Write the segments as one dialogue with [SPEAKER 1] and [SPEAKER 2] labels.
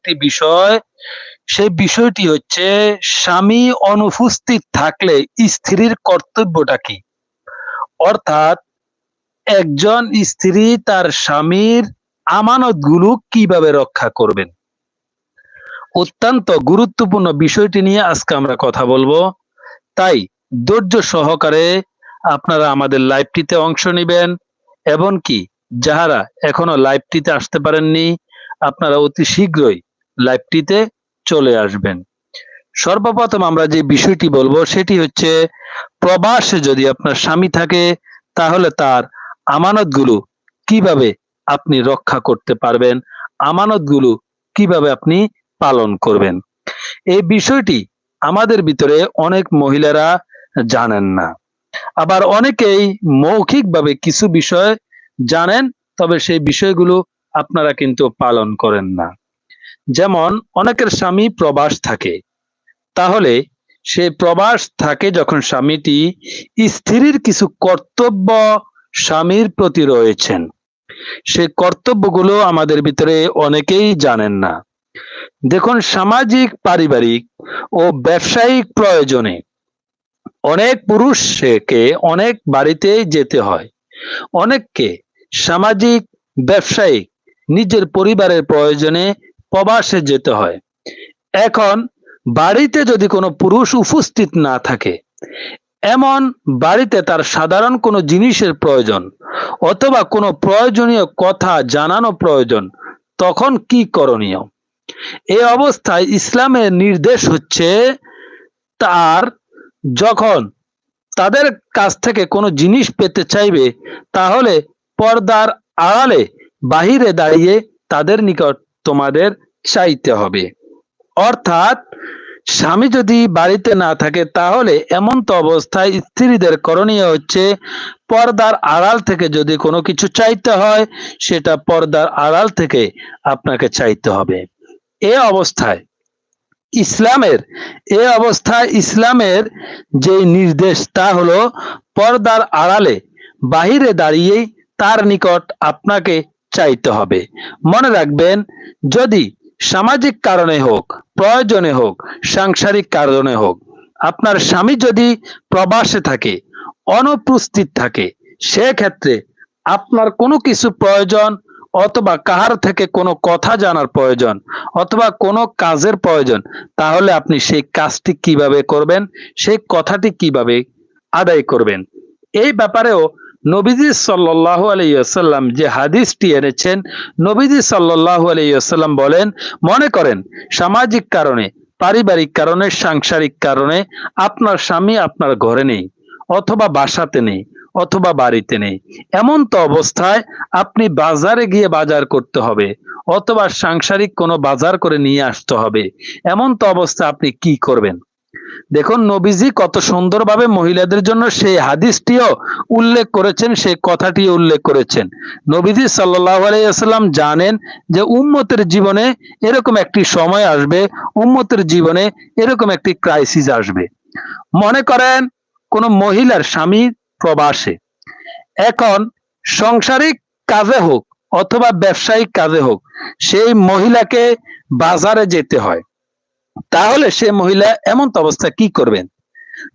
[SPEAKER 1] একটি বিষয়, সেই বিষয়টি হচ্ছে স্বামী অনুপস্থিত থাকলে স্ত্রীর কর্তব্যটা কি? অর্থাৎ একজন স্ত্রী তার স্বামীর আমানতগুলো কীভাবে রক্ষা করবেন? অত্যন্ত গুরুত্বপূর্ণ বিষয়টি নিয়ে আজকে আমরা কথা বলব। তাই ধৈর্য সহকারে আপনারা আমাদের লাইভটিতে অংশ নেবেন এবং কি যাহারা এখনও লাইভটিতে আসতে পারেননি, আপনারা অতি শীঘ্রই লাইভটিতে চলে আসবেন। সর্বপ্রথম আমরা যে বিষয়টি বলব, সেটি হচ্ছে প্রবাসে যদি আপনার স্বামী থাকে, তাহলে তার আমানতগুলো কীভাবে আপনি রক্ষা করতে পারবেন? আমানতগুলো কীভাবে আপনি পালন করবেন? এই বিষয়টি আমাদের ভিতরে অনেক মহিলারা জানেন না। আবার অনেকেই মৌখিকভাবে কিছু বিষয় জানেন, তবে সেই বিষয়গুলো আপনারা কিন্তু পালন করেন না। যেমন অনেকের স্বামী প্রবাস থাকে। তাহলে সে প্রবাস থাকে যখন স্বামীটি স্ত্রীর কিছু কর্তব্য স্বামীর প্রতি রয়েছেন। সে কর্তব্যগুলো আমাদের ভিতরে অনেকেই জানেন না। দেখুন, সামাজিক, পারিবারিক ও ব্যবসায়িক প্রয়োজনে অনেক পুরুষকে অনেক বাড়িতে যেতে হয়। অনেককে সামাজিক, ব্যবসায়িক, নিজের পরিবারের প্রয়োজনে প্রবাসে যেতে হয়। এখন বাড়িতে যদি কোনো পুরুষ উপস্থিত না থাকে, এমন বাড়িতে তার সাধারণ কোনো জিনিসের প্রয়োজন অথবা কোনো প্রয়োজনীয় কথা জানানো প্রয়োজন, তখন কি করণীয়? এই অবস্থায় ইসলামের নির্দেশ হচ্ছে তার যখন তাদের কাছ থেকে কোনো জিনিস পেতে চাইবে, তাহলে পর্দার আড়ালে বাহিরে দাঁড়িয়ে তাদের নিকট তোমাদের চাইতে হবে। অর্থাৎ, স্বামী যদি বাড়িতে না থাকে, তাহলে এমন তো অবস্থায় স্ত্রীদের করণীয় হচ্ছে, পর্দার আড়াল থেকে যদি কোনো কিছু চাইতে হয়, সেটা পর্দার আড়াল থেকে আপনাকে চাইতে হবে। এ অবস্থায়, ইসলামের, এ অবস্থায় ইসলামের যে নির্দেশ তা হলো, পর্দার আড়ালে বাহিরে দাঁড়িয়েই তার নিকট আপনাকে চাইতে হবে। মনে রাখবেন, যদি সামাজিক কারণে হোক, প্রয়োজনে হোক, সাংসারিক কারণে হোক, আপনার স্বামী যদি প্রবাসে থাকে, অনুপস্থিত থাকে, সেক্ষেত্রে আপনার কোনো কিছু প্রয়োজন অথবা কাহার থেকে কোনো কথা জানার প্রয়োজন অথবা কোনো কাজের প্রয়োজন, তাহলে আপনি সেই কাজটি কীভাবে করবেন, সেই কথাটি কীভাবে আদায় করবেন? এই ব্যাপারেও নবীজি সাল্লাহ আলাইসাল্লাম যে হাদিসটি এনেছেন, নবীজি সাল্লাহ আলাইসাল্লাম বলেন, মনে করেন, সামাজিক কারণে, পারিবারিক কারণে, সাংসারিক কারণে আপনার স্বামী আপনার ঘরে নেই, অথবা বাসাতে নেই, অথবা বাড়িতে নেই। এমন তো অবস্থায় আপনি বাজারে গিয়ে বাজার করতে হবে, অথবা সাংসারিক কোনো বাজার করে নিয়ে আসতে হবে। এমন তো অবস্থা আপনি কি করবেন? দেখুন, নবীজি কত সুন্দরভাবে মহিলাদের জন্য সেই হাদিসটিও উল্লেখ করেছেন, সেই কথাটি উল্লেখ করেছেন। নবীজি সাল্লাহ আলাইসাল্লাম জানেন যে উম্মতের জীবনে এরকম একটি সময় আসবে, উম্মতের জীবনে এরকম একটি ক্রাইসিস আসবে। মনে করেন, কোন মহিলার স্বামী প্রবাসে, এখন সংসারিক কাজে হোক অথবা ব্যবসায়িক কাজে হোক, সেই মহিলাকে বাজারে যেতে হয়। তাহলে সে মহিলা এমন অবস্থা কি করবেন?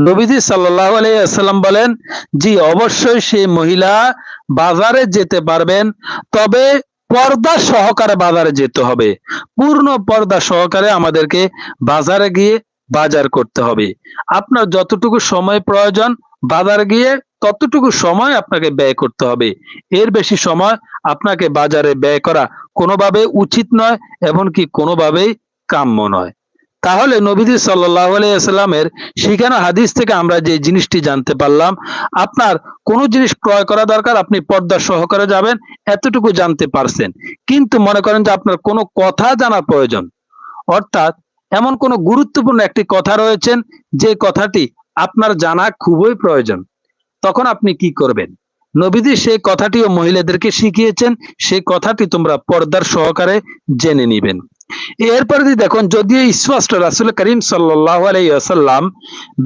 [SPEAKER 1] নবীজি সাল্লাহ আলাইসাল্লাম বলেন, জি, অবশ্যই সে মহিলা বাজারে যেতে পারবেন, তবে পর্দা সহকারে বাজারে যেতে হবে। পূর্ণ পর্দা সহকারে আমাদেরকে বাজারে গিয়ে বাজার করতে হবে। আপনার যতটুকু সময় প্রয়োজন, বাজারে গিয়ে ততটুকু সময় আপনাকে ব্যয় করতে হবে। এর বেশি সময় আপনাকে বাজারে ব্যয় করা কোনোভাবে উচিত নয়, এমনকি কোনোভাবেই কাম্য নয়। তাহলে নবীজি সাল্লামের শিখানো হাদিস থেকে আমরা যে জিনিসটি জানতে পারলাম, আপনার কোনো জিনিস ক্রয় করা দরকার, আপনি পর্দা সহকারে যাবেন, এতটুকু জানতে পারছেন। কিন্তু মনে করেন যে আপনার কোনো কথা জানা প্রয়োজন। অর্থাৎ এমন কোনো গুরুত্বপূর্ণ একটি কথা রয়েছেন, যে কথাটি আপনার জানা খুবই প্রয়োজন। তখন আপনি কি করবেন? নবীজি সেই কথাটিও মহিলাদেরকে শিখিয়েছেন, সেই কথাটি তোমরা পর্দার সহকারে জেনে নিবেন। এরপরে যদি দেখুন স্পষ্ট রাসুল করিম সাল্লাম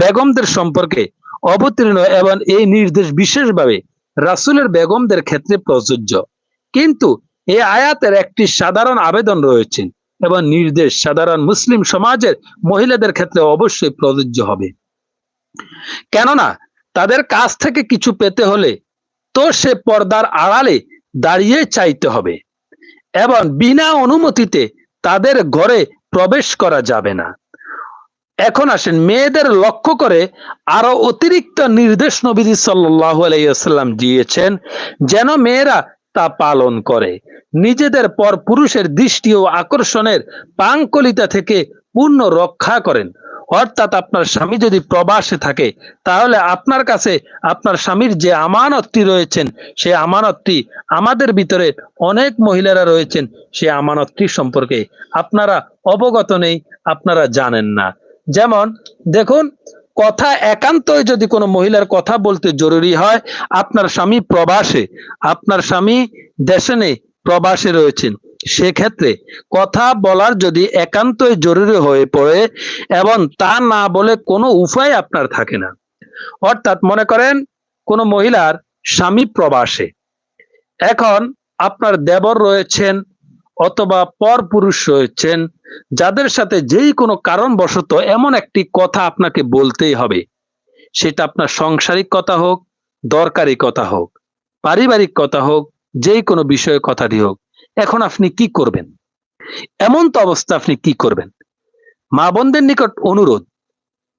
[SPEAKER 1] বেগমদের সম্পর্কে অবতীর্ণ এবং এই নির্দেশ বিশেষভাবে রাসুলের বেগমদের ক্ষেত্রে প্রযোজ্য। কিন্তু এই আয়াতের একটি সাধারণ আবেদন রয়েছে এবং নির্দেশ সাধারণ মুসলিম সমাজের মহিলাদের ক্ষেত্রে অবশ্যই প্রযোজ্য হবে। কেননা, তাদের কাছ থেকে কিছু পেতে হলে তো সে পর্দার আড়ালে দাঁড়িয়ে চাইতে হবে। এবং বিনা অনুমতিতে তাদের ঘরে প্রবেশ করা যাবে না। এখন আসেন, মেয়েদের লক্ষ্য করে আরও অতিরিক্ত নির্দেশ নবীজি আলাইসাল্লাম দিয়েছেন যেন মেয়েরা তা পালন করে। নিজেদের পর পুরুষের দৃষ্টি ও আকর্ষণের পাঙ্কলিতা থেকে পূর্ণ রক্ষা করেন। অর্থাৎ আপনার স্বামী যদি প্রবাসে থাকে, তাহলে আপনার কাছে আপনার স্বামীর যে আমানতটি রয়েছেন, সে আমানতটি আমাদের ভিতরে অনেক মহিলারা রয়েছেন, সে আমানতটি সম্পর্কে আপনারা অবগত নেই, আপনারা জানেন না। যেমন, দেখুন, কথা একান্তই যদি কোনো মহিলার কথা বলতে জরুরি হয়, আপনার স্বামী প্রবাসে, আপনার স্বামী দেশে নেই, প্রবাসে রয়েছেন। সেক্ষেত্রে কথা বলার যদি একান্তই জরুরি হয়ে পড়ে এবং তা না বলে কোনো উপায় আপনার থাকে না। অর্থাৎ মনে করেন কোনো মহিলার স্বামী প্রবাসে। এখন আপনার দেবর রয়েছেন অথবা পর পুরুষ রয়েছেন, যাদের সাথে যেই কোনো কারণবশত এমন একটি কথা আপনাকে বলতেই হবে। সেটা আপনার সাংসারিক কথা হোক, দরকারি কথা হোক, পারিবারিক কথা হোক, যেই কোনো বিষয়ে কথাটি হোক। এখন আপনি কি করবেন? এমন তো অবস্থা আপনি কি করবেন? মা বোনদের নিকট অনুরোধ,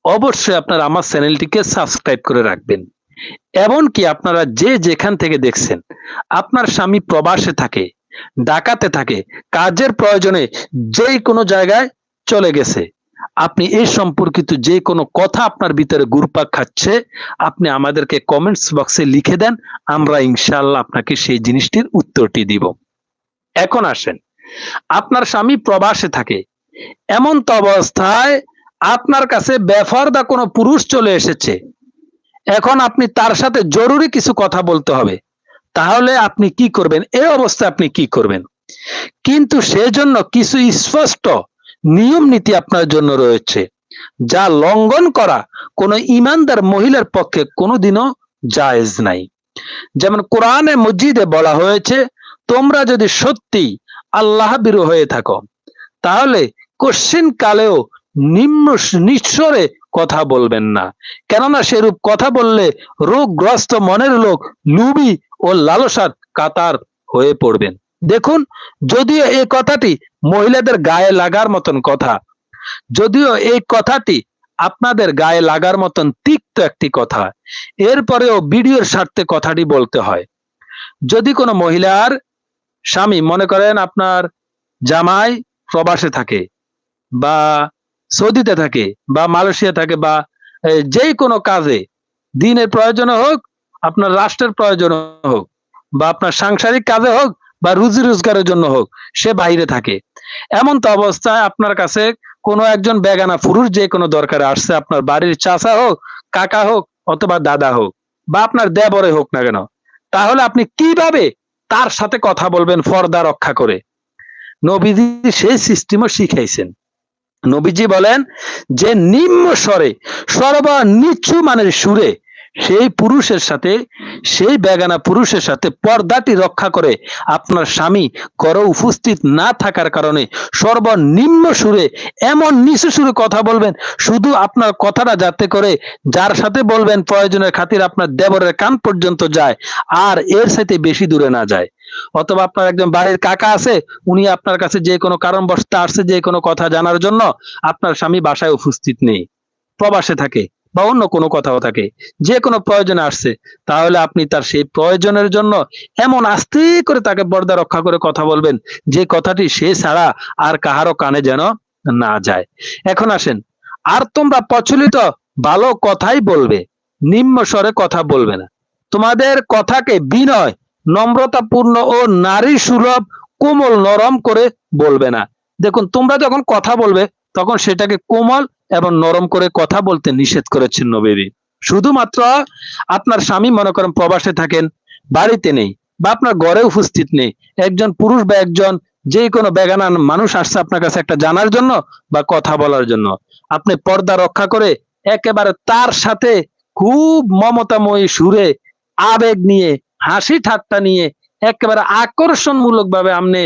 [SPEAKER 1] অবশ্যই আপনারা আমার চ্যানেলটিকে সাবস্ক্রাইব করে রাখবেন। এমনকি আপনারা যে যেখান থেকে দেখছেন, আপনার স্বামী প্রবাসে থাকে, ডাকাতে থাকে, কাজের প্রয়োজনে যেই কোনো জায়গায় চলে গেছে, আপনি এই সম্পর্কিত যে কোনো কথা আপনার ভিতরে গুরপাক খাচ্ছে, আপনি আমাদেরকে কমেন্টস বক্সে লিখে দেন, আমরা ইনশাল্লাহ আপনাকে সেই জিনিসটির উত্তরটি দিব। এখন আসেন। আপনার স্বামী প্রবাসে থাকে। এমন তো অবস্থায় আপনার কাছে বেফরদা কোনো পুরুষ চলে এসেছে। এখন আপনি তার সাথে জরুরি কিছু কথা বলতে হবে। তাহলে আপনি কি করবেন? এই অবস্থায় আপনি কি করবেন? কিন্তু সেজন্য কিছু স্পষ্ট নিয়ম নীতি আপনার জন্য রয়েছে। যা লঙ্ঘন করা কোন ইমানদার মহিলার পক্ষে কোনোদিনও জায়েজ নাই। যেমন কোরআনে মসজিদে বলা হয়েছে তোমরা যদি সত্যি আল্লাহ বিরু হয়ে থাকো, তাহলে কশ্চিন কালেও নিম্ন নিঃস্বরে কথা বলবেন না। কেননা সেরূপ কথা বললে রোগগ্রস্ত মনের লোক লুবি ও লালসার কাতার হয়ে পড়বেন। দেখুন, যদিও এই কথাটি মহিলাদের গায়ে লাগার মতন কথা, যদিও এই কথাটি আপনাদের গায়ে লাগার মতন তিক্ত একটি কথা, এরপরেও ভিডিওর স্বার্থে কথাটি বলতে হয়। যদি কোনো মহিলার স্বামী মনে করেন আপনার জামাই প্রবাসে থাকে বা সৌদিতে থাকে বা মালয়েশিয়া থাকে বা যে কোনো কাজে, দিনের প্রয়োজনে হোক, আপনার রাষ্ট্রের প্রয়োজনে হোক বা আপনার সাংসারিক কাজে হোক বা রুজি রোজগারের জন্য হোক, সে বাইরে থাকে। এমন তো অবস্থায় আপনার কাছে কোনো একজন বেগানা পুরুষ যে কোনো দরকারে আসছে, আপনার বাড়ির চাচা হোক, কাকা হোক অথবা দাদা হোক বা আপনার দেবরে হোক না কেন, তাহলে আপনি কীভাবে তার সাথে কথা বলবেন ফর্দা রক্ষা করে। নবীজি সেই সিস্টেমও শিখাইছেন। নবীজি বলেন যে নিম্ন স্বরে সর্বনিচ্ছু মানের সুরে সেই পুরুষের সাথে, সেই বেগানা পুরুষের সাথে পর্দাটি রক্ষা করে আপনার স্বামী ঘরে উপস্থিত না থাকার কারণে সর্বনিম্ন সুরে এমন নিচু সুরে কথা বলবেন, শুধু আপনার কথাটা যাতে করে যার সাথে বলবেন প্রয়োজনের খাতির আপনার দেবরের কান পর্যন্ত যায় আর এর সাথে বেশি দূরে না যায়। অথবা আপনার একজন বাড়ির কাকা আছে, উনি আপনার কাছে যে কোনো কারণবশত আসছে যে কোনো কথা জানার জন্য আপনার স্বামী বাসায় উপস্থিত নেই, প্রবাসে থাকে। বা অন্য কোনো কথাও থাকে, যে কোনো প্রয়োজনে আসছে, তাহলে আপনি তার সেই প্রয়োজনের জন্য এমন আস্তে করে তাকে পর্দা রক্ষা করে কথা বলবেন, যে কথাটি সে ছাড়া আর কাহারও কানে যেন না যায়। এখন আসেন, আর তোমরা প্রচলিত ভালো কথাই বলবে, নিম্ন স্বরে কথা বলবে না। তোমাদের কথাকে বিনয়, নম্রতাপূর্ণ ও নারী সুলভ, কোমল নরম করে বলবে না। দেখুন, তোমরা যখন কথা বলবে, তখন সেটাকে কোমল এবং নরম করে কথা বলতে নিষেধ করেছেন নবীজি। শুধুমাত্র আপনার স্বামী মনে করেন প্রবাসে থাকেন, বাড়িতে নেই বা আপনার ঘরে উপস্থিত নেই, একজন পুরুষ বা একজন যে কোনো বেগানান মানুষ আসছে আপনার কাছে একটা জানার জন্য বা কথা বলার জন্য। আপনি পর্দা রক্ষা করে একেবারে তার সাথে খুব মমতাময়ী সুরে আবেগ নিয়ে, হাসি ঠাট্টা নিয়ে, একেবারে আকর্ষণমূলক ভাবে আপনি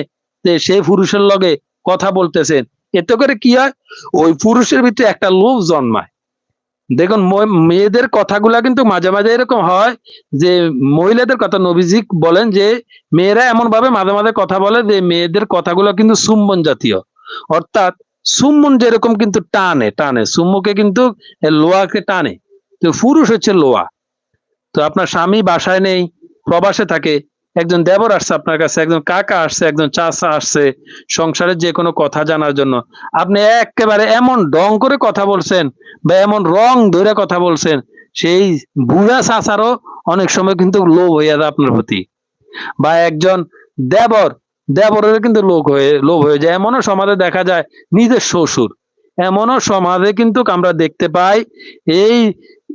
[SPEAKER 1] সেই পুরুষের লগে কথা বলতেছেন। এতে করে কি হয়? ওই পুরুষের ভিতরে একটা লোভ জন্মায়। দেখুন মেয়েদের কথাগুলা কিন্তু মাঝে মাঝে এরকম হয় যে, মহিলাদের কথা নবীজি বলেন যে, মেয়েরা এমন ভাবে মাঝে মাঝে কথা বলে যে, মেয়েদের কথাগুলো কিন্তু সুম্বন জাতীয়। অর্থাৎ সুম্বন যেরকম কিন্তু টানে টানে। সুম্মকে কিন্তু লোয়াকে টানে। তো পুরুষ হচ্ছে লোয়া। তো আপনার স্বামী বাসায় নেই, প্রবাসে থাকে একজন দেবর আসছে আপনার কাছে, একজন কাকা আসছে, একজন চাচা আসছে সংসারের যে কোনো কথা জানার জন্য। আপনি একেবারে এমন ডং করে কথা বলছেন বা এমন রং ধরে কথা বলছেন, সেই বুড়া চাচারও অনেক সময় কিন্তু লোভ হয়ে যায় আপনার প্রতি। বা একজন দেবর দেবরের কিন্তু লোক হয়ে, লোভ হয়ে যায়। এমনও সমাজে দেখা যায় নিজের শ্বশুর। এমনও সমাজে কিন্তু আমরা দেখতে পাই, এই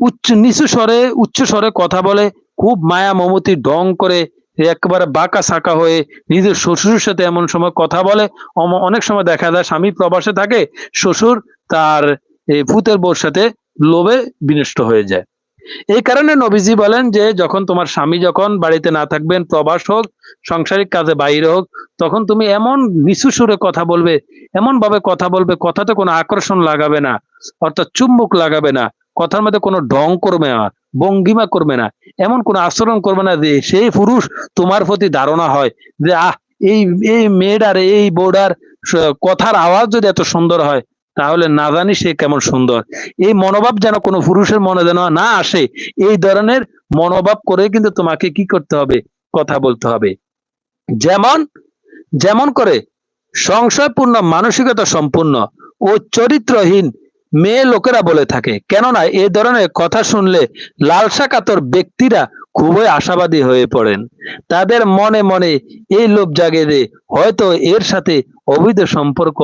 [SPEAKER 1] উচ্চ, নিচু স্বরে, উচ্চ স্বরে কথা বলে, খুব মায়া মমতি ডং করে একেবারে বাঁকা সাকা হয়ে নিজের শ্বশুরের সাথে এমন সময় কথা বলে। অনেক সময় দেখা যায় স্বামী প্রবাসে থাকে, শ্বশুর তার ভূতের বোর সাথে লোভে বিনষ্ট হয়ে যায়। এই কারণে নবীজি বলেন যে, যখন তোমার স্বামী যখন বাড়িতে না থাকবেন, প্রবাস হোক, সাংসারিক কাজে বাইরে হোক, তখন তুমি এমন নিচু সুরে কথা বলবে এমন ভাবে কথা বলবে, কথাতে কোনো আকর্ষণ লাগাবে না, অর্থাৎ চুম্বক লাগাবে না। কথার মধ্যে কোনো ঢং করবে না, ভঙ্গিমা করবে না, এমন কোনো আচরণ করবে না যে সেই পুরুষ তোমার প্রতি ধারণা হয় যে, আহ, এই এই মেয়েটার, এই বউডার স- কথার আওয়াজ যদি এত সুন্দর হয়, তাহলে না জানি সে কেমন সুন্দর। এই মনোভাব যেন কোনো পুরুষের মনে যেন না আসে, এই ধরনের মনোভাব করে কিন্তু তোমাকে কি করতে হবে? কথা বলতে হবে। যেমন যেমন করে সংশয়পূর্ণ, মানসিকতা সম্পূর্ণ ও চরিত্রহীন মেয়ে লোকেরা বলে থাকে, কেননা এই ধরনের কথা শুনলে লালসা কাতর ব্যক্তিরা খুবই আশাবাদী হয়ে পড়েন। তাদের মনে মনে এই লোভ জাগে যে হয়তো এর সাথে অবৈধ সম্পর্ক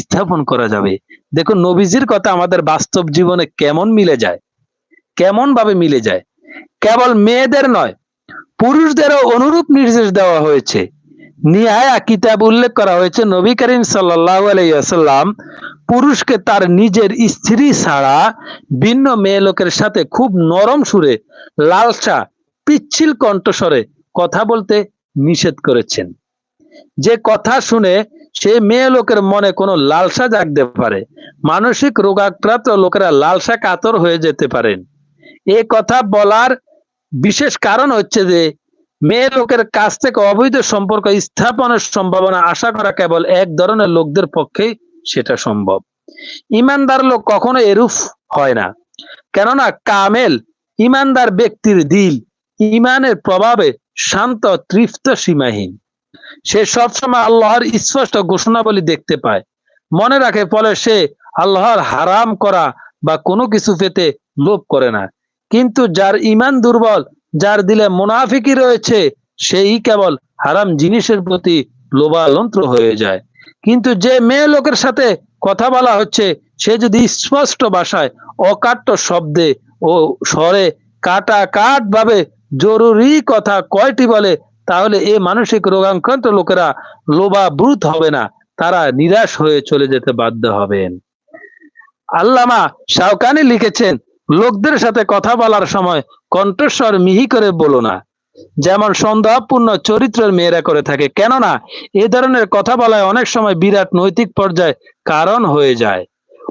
[SPEAKER 1] স্থাপন করা যাবে। দেখুন, নবীজির কথা আমাদের বাস্তব জীবনে কেমন মিলে যায়? কেমন ভাবে মিলে যায়? কেবল মেয়েদের নয়, পুরুষদেরও অনুরূপ নির্দেশ দেওয়া হয়েছে। নিহায়া কিতাব উল্লেখ করা হয়েছে, নবী করিম সাল্লাহ আলাইসাল্লাম পুরুষকে তার নিজের স্ত্রী ছাড়া ভিন্ন মেয়ে লোকের সাথে খুব নরম সুরে লালসা পিচ্ছিল কণ্ঠস্বরে কথা বলতে নিষেধ করেছেন। যে কথা শুনে সে মেয়ে লোকের মনে কোনো লালসা জাগতে পারে, মানসিক রোগাক্রান্ত লোকেরা লালসা কাতর হয়ে যেতে পারেন। এ কথা বলার বিশেষ কারণ হচ্ছে যে মেয়ে লোকের কাছ থেকে অবৈধ সম্পর্ক স্থাপনের সম্ভাবনা আশা করা কেবল এক ধরনের লোকদের পক্ষে সেটা সম্ভব। ইমানদার লোক কখনো এরূপ হয় না। কেননা কামেল ইমানদার ব্যক্তির দিল, ইমানের প্রভাবে শান্ত, তৃপ্ত, সীমাহীন। সে সবসময় আল্লাহর স্পষ্ট ঘোষণাবলী দেখতে পায়। মনে রাখে, ফলে সে আল্লাহর হারাম করা বা কোনো কিছু পেতে লোভ করে না। কিন্তু যার ইমান দুর্বল যার দিলে মুনাফিকি রয়েছে, সেই কেবল হারাম জিনিসের প্রতি লোভালন্ত্র হয়ে যায়। কিন্তু যে মেয়ে লোকের সাথে কথা বলা হচ্ছে, সে যদি স্পষ্ট ভাষায় অকাট্য শব্দে ও স্বরে কাটা কাট ভাবে জরুরি কথা কয়টি বলে, তাহলে এ মানসিক রোগাক্রান্ত লোকেরা লোভাব্রুত হবে না, তারা নিরাশ হয়ে চলে যেতে বাধ্য হবেন। আল্লামা শাওকানি লিখেছেন লোকদের সাথে কথা বলার সময় কণ্ঠস্বর মিহি করে বলো না। যেমন সন্দেহপূর্ণ চরিত্রের মেয়েরা করে থাকে। কেননা, এ ধরনের কথা বলায় অনেক সময় বিরাট নৈতিক পর্যায়ে কারণ হয়ে যায়।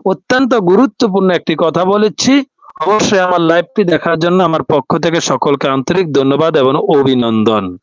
[SPEAKER 1] অত্যন্ত গুরুত্বপূর্ণ একটি কথা বলেছি। অবশ্যই আমার লাইভটি দেখার জন্য আমার পক্ষ থেকে সকলকে আন্তরিক ধন্যবাদ এবং অভিনন্দন।